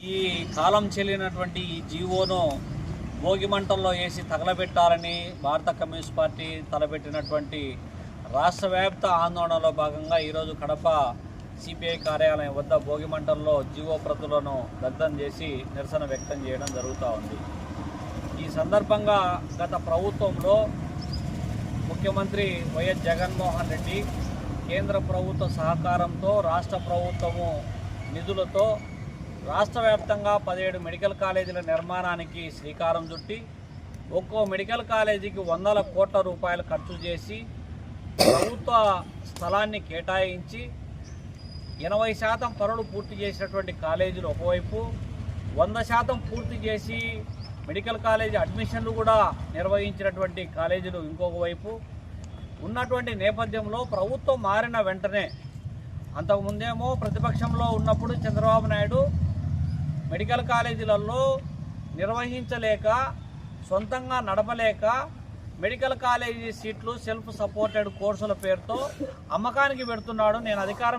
ఈ కాలం చెల్లినటువంటి ఈ జీవోను భోగిమంటల్లో వేసి తగలబెట్టాలని భారత కమ్యూనిస్ట్ పార్టీ తలపెట్టినటువంటి రాష్ట్ర వ్యాప్త ఆందోళనలో భాగంగా ఈరోజు కడప సిపిఐ కార్యాలయం వద్ద భోగిమంటల్లో జీవో ప్రతులను దగ్ధం చేసి నిరసన వ్యక్తం చేయడం జరుగుతూ ఉంది. ఈ సందర్భంగా గత ప్రభుత్వంలో ముఖ్యమంత్రి వైఎస్ జగన్మోహన్ రెడ్డి కేంద్ర ప్రభుత్వ సహకారంతో రాష్ట్ర ప్రభుత్వము నిధులతో రాష్ట్ర వ్యాప్తంగా పదిహేడు మెడికల్ కాలేజీల నిర్మాణానికి శ్రీకారం చుట్టి ఒక్కో మెడికల్ కాలేజీకి వందల కోట్ల రూపాయలు ఖర్చు చేసి ప్రభుత్వ స్థలాన్ని కేటాయించి ఎనభై శాతం పనులు పూర్తి చేసినటువంటి కాలేజీలు ఒకవైపు వంద శాతం పూర్తి చేసి మెడికల్ కాలేజీ అడ్మిషన్లు కూడా నిర్వహించినటువంటి కాలేజీలు ఇంకొక వైపు. ఉన్నటువంటి నేపథ్యంలో ప్రభుత్వం మారిన వెంటనే అంతకుముందేమో ప్రతిపక్షంలో ఉన్నప్పుడు చంద్రబాబు నాయుడు మెడికల్ కాలేజీలలో నిర్వహించలేక సొంతంగా నడపలేక మెడికల్ కాలేజీ సీట్లు సెల్ఫ్ సపోర్టెడ్ కోర్సుల పేరుతో అమ్మకానికి పెడుతున్నాడు. నేను అధికారం